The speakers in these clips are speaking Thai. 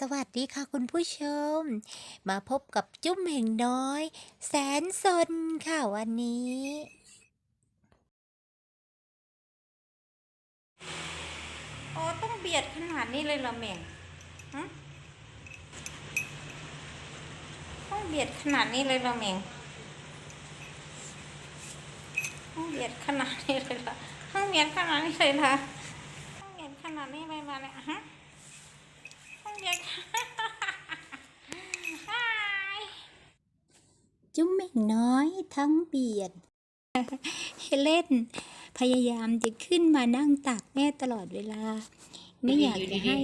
สวัสดีค่ะคุณผู้ชม มาพบกับจุ้มเหม่งน้อย แสนสนค่ะวันนี้โอ้ต้องเบียดขนาดนี้เลยเหรอเม่งฮะต้องเบียดขนาดนี้เลยเหรอเม่งต้องเบียดขนาดนี้เลยเหรอต้องเบียดขนาดนี้เลยเหรอต้องเบียดขนาดนี้เลยมาเนี่ยฮะ เบียดอ้ายจุ้มเม่น้อยทั้งเบียด เฮเลนพยายามจะขึ้นมานั่งตักแม่ตลอดเวลา ไม่อยากจะให้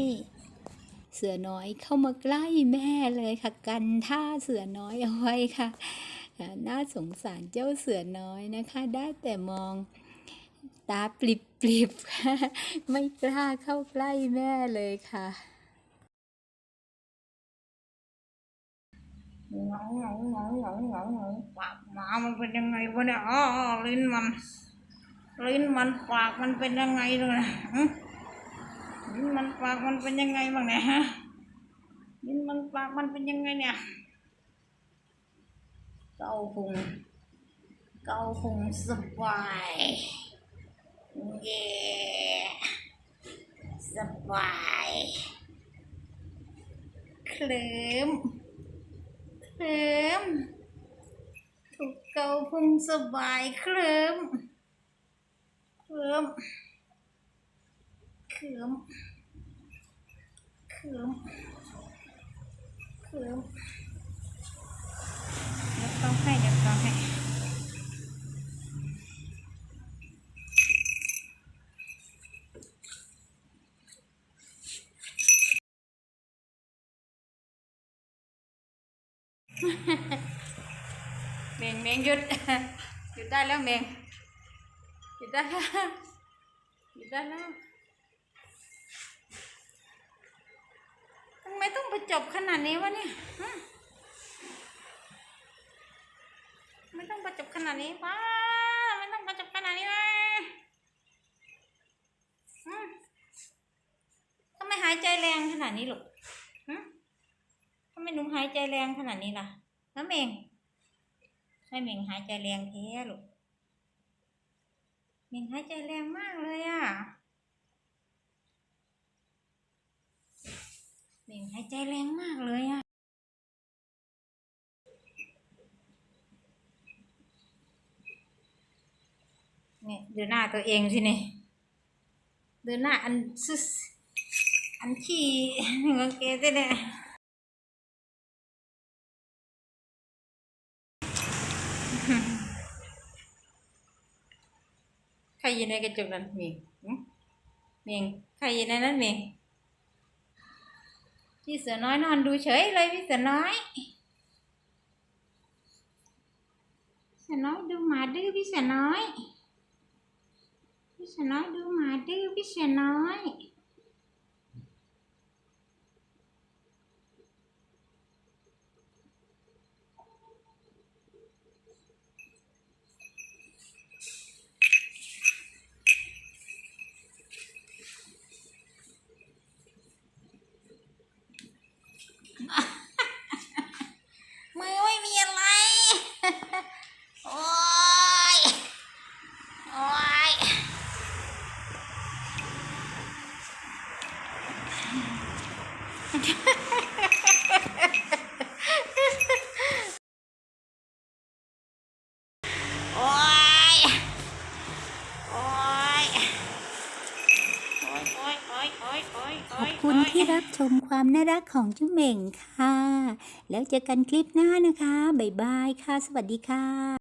เสือน้อยเข้ามาใกล้แม่เลยค่ะ กันท่าเสือน้อยเอาไว้ค่ะ น่าสงสารเจ้าเสือน้อยนะคะ ได้แต่มองตาปลิบๆไม่กล้าเข้าใกล้แม่เลยค่ะ เหงาเหงาเหงาเหงาเหงาเหงาปากหมามันเป็นยังไงวะเนี่ยอ๋อลิ้นมัน ลิ้นมันปากมันเป็นยังไงเลยนะลิ้นมันปากมันเป็นยังไงบ้างเนี่ยฮะลิ้นมันปากมันเป็นยังไงเนี่ยเกาพุงเกาพุงสบายเย่สบายเคลิ้ม เคลิมถูกเกาพุงสบายเคลิมเคลิมเคลิมเคลิมเคลิมเดี๋ยวต้องให้เดี๋ยวต้องให้ เมงเมงหยุดหยุดได้แล้วเมงหยุดได้แล้วหยุดได้แล้วทำไมต้องไปจบขนาดนี้วะเนี่ยฮะไม่ต้องประจบขนาดนี้ป้าไม่ต้องประจบขนาดนี้วะอืมทำไมหายใจแรงขนาดนี้ลูก ไมหนูหายใจแรงขนาดนี้ล่ะ น้ำเมงให้เมงหายใจแรงแท้ลูกเมงหายใจแรงมากเลยอะเมงหายใจแรงมากเลยอะเนี่ยดูหน้าตัวเองสิเนี่ยดูหน้าอันซุสอันขี้งงเกสิเนี่ย ใครอยู่ในกระจกนั้นเมงเมงใครอยู่ในนั้นเมงพี่เสือน้อยนอนดูเฉยเลยพี่เสือน้อยเสือน้อยดูหมาดื้อพี่เสือน้อยพี่เสือน้อยดูหมาดื้อพี่เสือน้อย มือไม่มีอะไร โอ้ย โอ้ย โอ้ย โอ้ย โอ้ยโอ้ยโอ้ยโอ้ยโอ้ยขอบคุณที่รับชมความน่ารักของจุ้มเหม่งค่ะ แล้วเจอกันคลิปหน้านะคะ บ๊ายบายค่ะ สวัสดีค่ะ